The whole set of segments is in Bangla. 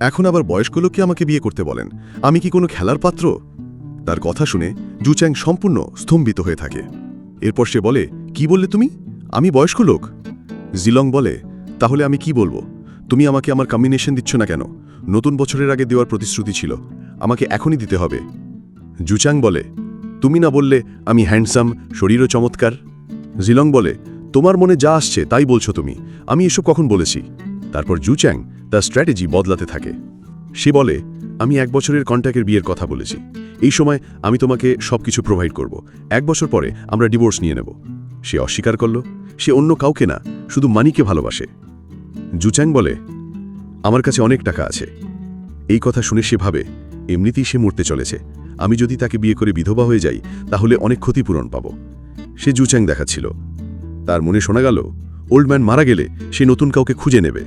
এখন আবার বয়স্ক লোককে আমাকে বিয়ে করতে বলেন? আমি কি কোনো খেলার পাত্র? তার কথা শুনে জুচ্যাং সম্পূর্ণ স্তম্ভিত হয়ে থাকে। এরপর সে বলে, কি বললে তুমি? আমি বয়স্ক লোক জিলং বলে, তাহলে আমি কি বলব? তুমি আমাকে আমার কম্বিনেশন দিচ্ছ না কেন? নতুন বছরের আগে দেওয়ার প্রতিশ্রুতি ছিল। আমাকে এখনই দিতে হবে। জুচাং বলে, তুমি না বললে আমি হ্যান্ডসাম শরীরও চমৎকার? জিলং বলে, তোমার মনে যা আসছে তাই বলছো তুমি। আমি এসব কখন বলেছি? তারপর জুচ্যাং তার স্ট্র্যাটেজি বদলাতে থাকে। সে বলে, আমি এক বছরের কন্ট্যাক্টের বিয়ের কথা বলেছি। এই সময় আমি তোমাকে সবকিছু প্রোভাইড করব। এক বছর পরে আমরা ডিভোর্স নিয়ে নেব। সে অস্বীকার করল। সে অন্য কাউকে না, শুধু মানিকে ভালোবাসে। জুচ্যাং বলে, আমার কাছে অনেক টাকা আছে। এই কথা শুনে সে ভাবে, এমনিতেই সে মরতে চলেছে। আমি যদি তাকে বিয়ে করে বিধবা হয়ে যাই, তাহলে অনেক ক্ষতিপূরণ পাব। সে জুচ্যাং দেখাচ্ছিল। তার মনে শোনা গেল, ওল্ড ম্যান মারা গেলে সে নতুন কাউকে খুঁজে নেবে।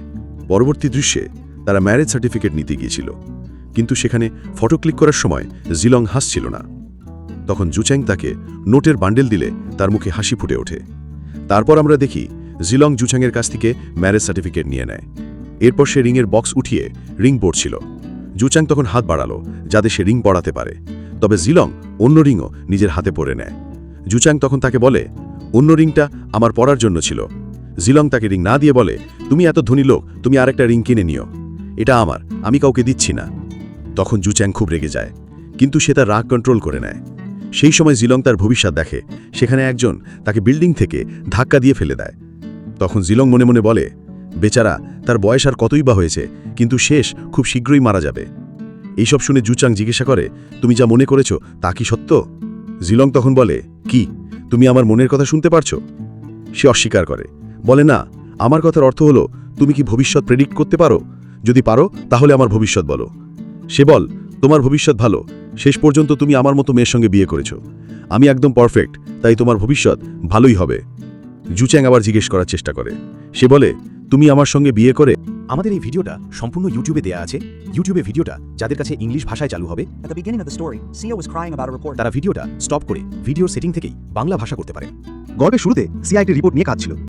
পরবর্তী দৃশ্যে তারা ম্যারেজ সার্টিফিকেট নিতে গিয়েছিল। কিন্তু সেখানে ফটো ক্লিক করার সময় জিলং হাসছিল না। তখন জুচ্যাং তাকে নোটের বান্ডেল দিলে তার মুখে হাসি ফুটে ওঠে। তারপর আমরা দেখি জিলং জুচ্যাংয়ের কাছ থেকে ম্যারেজ সার্টিফিকেট নিয়ে নেয়। এরপর সে রিংয়ের বক্স উঠিয়ে রিং পড়ছিল জুচ্যাং তখন হাত বাড়ালো যাতে সে রিং পড়াতে পারে। তবে জিলং অন্য রিংও নিজের হাতে পরে নেয়। জুচ্যাং তখন তাকে বলে, অন্য রিংটা আমার পড়ার জন্য ছিল। জিলং তাকে রিং না দিয়ে বলে, তুমি এত ধনী লোক, তুমি আরেকটা রিং কিনে নিও। এটা আমার, আমি কাউকে দিচ্ছি না। তখন জুচ্যাং খুব রেগে যায়, কিন্তু সে তার রাগ কন্ট্রোল করে নেয়। সেই সময় জিলং তার ভবিষ্যৎ দেখে, সেখানে একজন তাকে বিল্ডিং থেকে ধাক্কা দিয়ে ফেলে দেয়। তখন জিলং মনে মনে বলে, বেচারা, তার বয়স আর কতই বা হয়েছে, কিন্তু শেষ খুব শীঘ্রই মারা যাবে। এইসব শুনে জুচাং জিজ্ঞাসা করে, তুমি যা মনে করেছ, তা কি সত্য? জিলং তখন বলে, কি? তুমি আমার মনের কথা শুনতে পারছ? সে অস্বীকার করে। বলে, না, আমার কথার অর্থ হলো, তুমি কি ভবিষ্যৎ প্রেডিক্ট করতে পারো? যদি পারো, তাহলে আমার ভবিষ্যৎ বলো। সে বল, তোমার ভবিষ্যৎ ভালো। শেষ পর্যন্ত তুমি আমার মতো মেয়ের সঙ্গে বিয়ে করেছ। আমি একদম পারফেক্ট তাই তোমার ভবিষ্যৎ ভালোই হবে। জুচ্যাং আবার জিজ্ঞেস করার চেষ্টা করে। সে বলে, তুমি আমার সঙ্গে বিয়ে করে আমাদের এই ভিডিওটা সম্পূর্ণ ইউটিউবে দেয়া আছে। ইউটিউবে ভিডিওটা যাদের কাছে ইংলিশ ভাষায় চালু হবে. তারা ভিডিওটা স্টপ করে ভিডিওর সেটিং থেকেই বাংলা ভাষা করতে পারে। গল্পের শুরুতে সিআইটি রিপোর্ট নিয়ে কাজ ছিল।